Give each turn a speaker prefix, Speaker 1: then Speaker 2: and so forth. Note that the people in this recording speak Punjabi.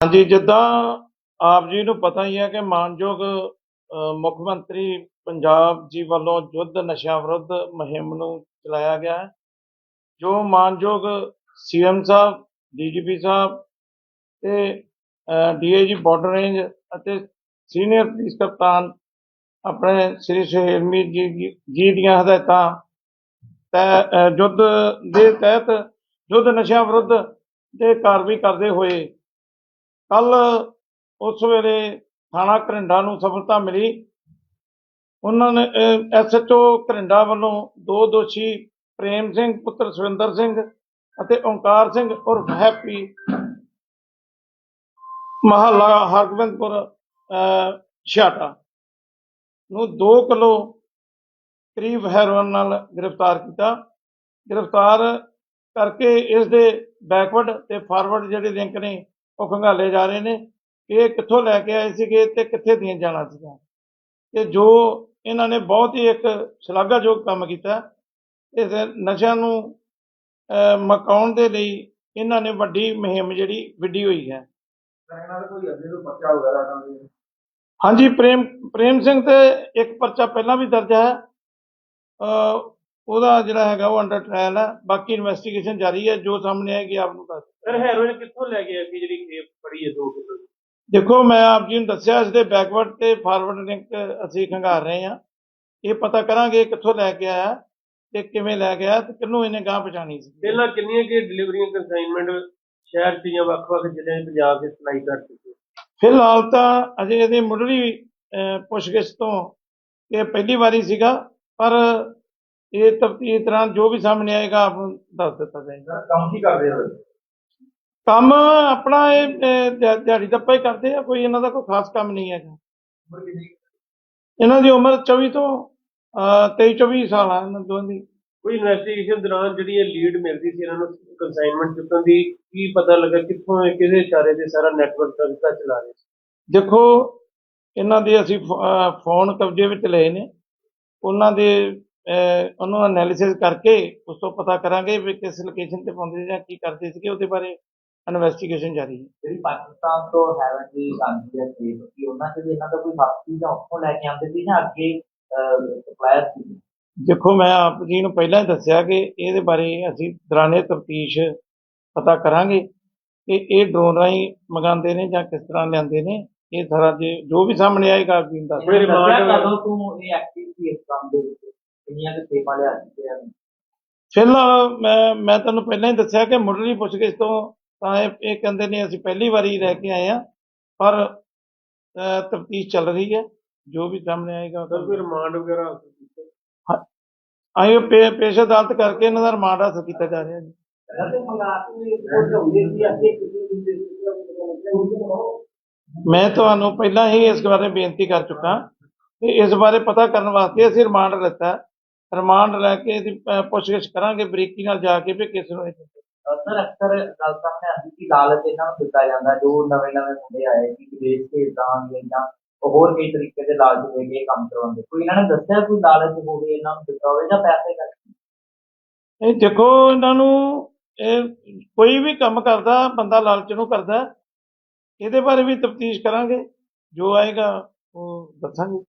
Speaker 1: ਹਾਂਜੀ ਜਿੱਦਾਂ ਆਪ ਜੀ ਨੂੰ ਪਤਾ ਹੀ ਹੈ ਕਿ ਮਾਨਯੋਗ ਮੁੱਖ ਮੰਤਰੀ ਪੰਜਾਬ ਜੀ ਵੱਲੋਂ ਯੁੱਧ ਨਸ਼ਿਆਂ ਵਿਰੁੱਧ ਮੁਹਿੰਮ ਨੂੰ ਚਲਾਇਆ ਗਿਆ ਹੈ ਜੋ ਮਾਨਯੋਗ ਸੀਐਮ ਸਾਹਿਬ ਡੀਜੀਪੀ ਸਾਹਿਬ ਤੇ ਡੀਏਜੀ ਬਾਰਡਰ ਰੇਂਜ ਅਤੇ ਸੀਨੀਅਰ ਪੁਲਿਸ ਕਪਤਾਨ ਆਪਣੇ ਸ੍ਰੀ ਸੁਹੇਲਮੀ ਜੀ ਜੀ- ਦੀਆਂ ਹਦਾਇਤਾਂ ਤੈ ਅ, ਯੁੱਧ ਦੇ ਤਹਿਤ ਯੁੱਧ ਨਸ਼ਿਆਂ ਵਿਰੁੱਧ ਦੇ ਕਾਰਵਾਈ ਕਰਦੇ ਹੋਏ ਕੱਲ ਉਸ ਵੇਲੇ ਥਾਣਾ ਘਰਿੰਡਾ ਨੂੰ ਸਫਲਤਾ ਮਿਲੀ। ਉਹਨਾਂ ਨੇ ਐਸਐਚਓ ਘਰਿੰਡਾ ਵੱਲੋਂ ਦੋ ਦੋਸ਼ੀ ਪ੍ਰੇਮ ਸਿੰਘ ਪੁੱਤਰ ਸੁਰਿੰਦਰ ਸਿੰਘ ਅਤੇ ਓਂਕਾਰ ਸਿੰਘ ਉਰਫ ਹੈਪੀ ਮਹੱਲਾ ਹਰਗੋਬਿੰਦਪੁਰ ਅਹ, ਛਿਆਟਾ ਨੂੰ 2 ਕਿਲੋ ਕਰੀਬ ਹੈਰੋਇਨ ਨਾਲ ਗ੍ਰਿਫਤਾਰ ਕੀਤਾ। ਗ੍ਰਿਫਤਾਰ ਕਰਕੇ ਇਸ ਦੇ ਬੈਕਵਰਡ ਤੇ ਫਾਰਵਰਡ ਜਿਹੜੇ ਲਿੰਕ ਨੇ ਉਹ ਖੰਗਾਲੇ ਜਾ ਰਹੇ ਨੇ ਇਹ ਕਿੱਥੋਂ ਲੈ ਕੇ ਆਏ ਸੀਗੇ ਤੇ ਕਿੱਥੇ ਦੀਆਂ ਜਾਣਾ ਸੀਗਾ ਤੇ ਜੋ ਇਹਨਾਂ ਨੇ ਬਹੁਤ ਹੀ ਇੱਕ ਸ਼ਲਾਘਾਯੋਗ ਕੰਮ ਕੀਤਾ ਇਸ ਨਸ਼ਿਆਂ ਨੂੰ ਮਕਾਉਣ ਦੇ ਲਈ ਇਹਨਾਂ ਨੇ ਵੱਡੀ ਮੁਹਿੰਮ ਜਿਹੜੀ ਵਿੱਢੀ ਹੋਈ ਹੈ। ਹਾਂਜੀ ਪ੍ਰੇਮ ਪ੍ਰੇਮ ਸਿੰਘ ਤੇ ਇੱਕ ਪਰਚਾ ਪਹਿਲਾਂ ਵੀ ਦਰਜ ਹੈ। ਉਹਦਾ ਜਿਹੜਾ ਹੈਗਾ ਉਹ ਅੰਡਰ ਟ੍ਰਾਇਲ ਹੈ। ਬਾਕੀ ਇਨਵੈਸਟੀਗੇਸ਼ਨ ਜਾਰੀ ਹੈ। ਜੋ ਸਾਹਮਣੇ ਆਏਗੀ ਆਪ ਨੂੰ ਦੱਸ
Speaker 2: ਸਰ ਹੈਰੋਇਨ ਕਿੱਥੋਂ ਲੈ ਕੇ ਆਏ ਸੀ ਜਿਹੜੀ ਖੇਪ ਫੜੀ ਹੈ 2 ਕਿਲੋ
Speaker 1: ਦੇਖੋ ਮੈਂ ਆਪ ਜੀ ਨੂੰ ਦੱਸਿਆ ਇਸ ਦੇ ਬੈਕਵਰਡ ਤੇ ਫਾਰਵਰਡ ਲਿੰਕ ਅਸੀਂ ਖੰਗਾਰ ਰਹੇ ਹਾਂ। ਇਹ ਪਤਾ ਕਰਾਂਗੇ ਕਿੱਥੋਂ ਲੈ ਕੇ ਆਇਆ ਤੇ ਕਿਵੇਂ ਲੈ ਕੇ ਆਇਆ ਤੇ ਕਿਹਨੂੰ ਇਹਨੇ ਗਾਂ ਪਛਾਣੀ ਸੀ।
Speaker 2: ਪਹਿਲਾਂ ਕਿੰਨੀਆਂ ਕਿ ਡਿਲੀਵਰੀਆਂ ਕੰਸਾਈਨਮੈਂਟ ਸ਼ਹਿਰ ਚ ਜਾਂ ਵੱਖ-ਵੱਖ ਜ਼ਿਲ੍ਹਿਆਂ 'ਚ ਪੰਜਾਬ 'ਚ ਸਪਲਾਈ ਕਰ ਚੁੱਕੇ?
Speaker 1: ਫਿਲਹਾਲ ਤਾਂ ਅਜੇ ਇਹਦੀ ਮੁੱਢਲੀ ਅਹ, ਪੁੱਛਗਿੱਛ ਤੋਂ ਇਹ ਪਹਿਲੀ ਵਾਰੀ ਸੀਗਾ ਪਰ ਇਹ ਤਫਤੀਸ਼ ਦੌਰਾਨ ਜੋ ਵੀ ਸਾਹਮਣੇ ਆਏਗਾ ਆਪ ਨੂੰ ਦੱਸ ਦਿੱਤਾ ਜਾਏਗਾ।
Speaker 2: ਕੰਮ ਕੀ ਕਰਦੇ ਹੋ
Speaker 1: ਕੰਮ ਆਪਣਾ ਇਹ ਦਿਹਾ- ਦਿਹਾੜੀ ਦੱਪਾ ਹੀ ਕਰਦੇ ਆ ਕੋਈ ਇਹਨਾਂ ਦਾ ਕੋਈ ਖਾਸ ਕੰਮ ਨਹੀਂ ਹੈਗਾ। ਇਹਨਾਂ ਦੀ ਉਮਰ 24 ਤੋਂ ਅਹ, 23 24 ਸਾਲ ਆ ਇਹਨਾਂ ਦੋਵਾਂ ਦੀ।
Speaker 2: ਕੋਈ ਇਨਵੈਸਟੀਗੇਸ਼ਨ ਦੌਰਾਨ ਜਿਹੜੀ ਇਹ ਲੀਡ ਮਿਲਦੀ ਸੀ ਇਹਨਾਂ ਨੂੰ ਕੰਸਾਈਨਮੈਂਟ ਚੁੱਕਣ ਦੀ ਕੀ ਪਤਾ ਲੱਗਾ ਕਿੱਥੋਂ ਇਹ ਕਿਹਦੇ ਇਸ਼ਾਰੇ ਤੇ ਸਾਰਾ ਨੈਟਵਰਕ ਦਾ ਚਲਾ ਰਹੇ ਸੀ?
Speaker 1: ਦੇਖੋ ਇਹਨਾਂ ਦੇ ਅਸੀਂ ਫੋ- ਅਹ, ਫੋਨ ਕਬਜ਼ੇ ਵਿੱਚ ਲਏ ਨੇ। ਉਹਨਾਂ ਦੇ ਉਹਨਾਂ ਦਾ ਐਨਾਲਿਸਿਸ ਕਰਕੇ ਉਸ ਤੋਂ ਪਤਾ ਕਰਾਂਗੇ ਵੀ ਕਿਸ ਲੋਕੇਸ਼ਨ ਤੇ ਸੀ ਜਾਂ ਕੀ ਕਰਦੇ ਸੀਗੇ ਉਹਦੇ ਬਾਰੇ ਇਨਵੈਸਟੀਗੇਸ਼ਨ ਜਾਰੀ ਹੈ।
Speaker 3: ਜਿਹੜੀ ਪਾਕਿਸਤਾਨ ਤੋਂ ਹੈਵਨ ਦੀ ਆਉਂਦੀ ਹੈ ਸੇਬ ਕਿ ਉਹਨਾਂ ਵੀ ਇਹਨਾਂ ਦਾ ਕੋਈ ਹੱਕ ਸੀ ਜਾਂ ਉੱਥੋਂ ਲੈ ਕੇ ਆਉਂਦੇ ਸੀ ਜਾਂ ਅੱਗੇ ਸਪਲਾਇਰ ਸੀ?
Speaker 1: ਦੇਖੋ ਮੈਂ ਆਪ ਜੀ ਨੂੰ ਪਹਿਲਾਂ ਹੀ ਦੱਸਿਆ ਕਿ ਇਹਦੇ ਬਾਰੇ ਅਸੀਂ ਦੌਰਾਨੇ ਤਫਤੀਸ਼ ਪਤਾ ਕਰਾਂਗੇ ਕਿ ਇਹ ਡਰੋਨ ਰਾਹੀਂ ਮੰਗਾਉਂਦੇ ਨੇ ਜਾਂ ਕਿਸ ਤਰ੍ਹਾਂ ਲਿਆਂਦੇ ਨੇ ਇਹ ਸਾਰਾ ਜੇ ਜੋ ਵੀ ਸਾਹਮਣੇ ਆਏਗਾ ਆਪ ਜੀ ਨੂੰ ਦੱਸ
Speaker 3: ਦੱਸਿਆ ਕਦੋਂ ਤੋਂ ਇਹ ਐਕਟਿਵ ਸੀ ਇਸ ਕੰਮ ਦੇ ਵਿੱਚ? ਕਿੰਨੀਆਂ ਕਿ ਸੇਪਾਂ ਲਿਆ ਚੁੱਕੇ ਹਨ
Speaker 1: ਫਿਲਹਾਲ ਮੈਂ ਮੈਂ ਤੁਹਾਨੂੰ ਪਹਿਲਾਂ ਹੀ ਦੱਸਿਆ ਕਿ ਮੁੱਢਲੀ ਪੁੱਛਗਿੱਛ ਤੋਂ ਤਾਂ ਇਹ ਇਹ ਕਹਿੰਦੇ ਨੇ ਅਸੀਂ ਪਹਿਲੀ ਵਾਰੀ ਲੈ ਕੇ ਆਏ ਆ ਪਰ ਤਫਤੀਸ਼ ਚੱਲ ਰਹੀ ਹੈ ਜੋ ਵੀ ਸਾਹਮਣੇ ਆਏਗਾ
Speaker 2: ਸਰ ਕੋਈ ਰਿਮਾਂਡ ਵਗੈਰਾ
Speaker 1: ਪੇ ਪੇਸ਼ ਅਦਾਲਤ ਕਰਕੇ ਇਹਨਾਂ ਦਾ ਰਿਮਾਂਡ ਹਾਸਲ ਕੀਤਾ ਜਾ ਰਿਹਾ ਜੀ। ਮੈਂ ਤੁਹਾਨੂੰ ਪਹਿਲਾਂ ਹੀ ਇਸ ਬਾਰੇ ਬੇਨਤੀ ਕਰ ਚੁੱਕਾ ਕਿ ਇਸ ਬਾਰੇ ਪਤਾ ਕਰਨ ਵਾਸਤੇ ਅਸੀਂ ਰਿਮਾਂਡ ਲਿੱਤਾ। ਹੈ। ਰਿਮਾਂਡ ਲੈ ਕੇ ਇਹਦੀ ਅਹ, ਪੁੱਛਗਿੱਛ ਕਰਾਂਗੇ ਬਰੀਕੀ ਨਾਲ ਜਾ ਕੇ ਵੀ ਕਿਸ ਨੂੰ ਇਹ
Speaker 3: ਸਰ ਅਕਸਰ ਗੱਲ ਸਾਹਮਣੇ ਆਉਂਦੀ ਕਿ ਲਾਲਚ ਇਹਨਾਂ ਨੂੰ ਦਿੱਤਾ ਜਾਂਦਾ ਜੋ ਨਵੇਂ ਨਵੇਂ ਮੁੰਡੇ ਆਏ ਕਿ ਵਿਦੇਸ਼ ਭੇਜ ਦਾਂਗੇ ਜਾਂ ਉਹ ਹੋਰ ਕਈ ਤਰੀਕੇ ਦੇ ਲਾਲਚ ਦੇ ਕੇ ਇਹ ਕੰਮ ਕਰਵਾਉਂਦੇ ਕੋਈ ਇਹਨਾਂ ਨੇ ਦੱਸਿਆ ਕੋਈ ਲਾਲਚ ਹੋਵੇ ਇਹਨਾਂ ਨੂੰ ਦਿੱਤਾ ਹੋਵੇ ਜਾਂ ਪੈਸੇ ਕਰਕੇ?
Speaker 1: ਇਹ ਦੇਖੋ ਇਹਨਾਂ ਨੂੰ ਇਹ ਕੋਈ ਵੀ ਕੰਮ ਕਰਦਾ ਬੰਦਾ ਲਾਲਚ ਨੂੰ ਕਰਦਾ। ਇਹਦੇ ਬਾਰੇ ਵੀ ਤਫਤੀਸ਼ ਕਰਾਂਗੇ। ਜੋ ਆਏਗਾ ਉਹ ਦੱਸਾਂਗੇ।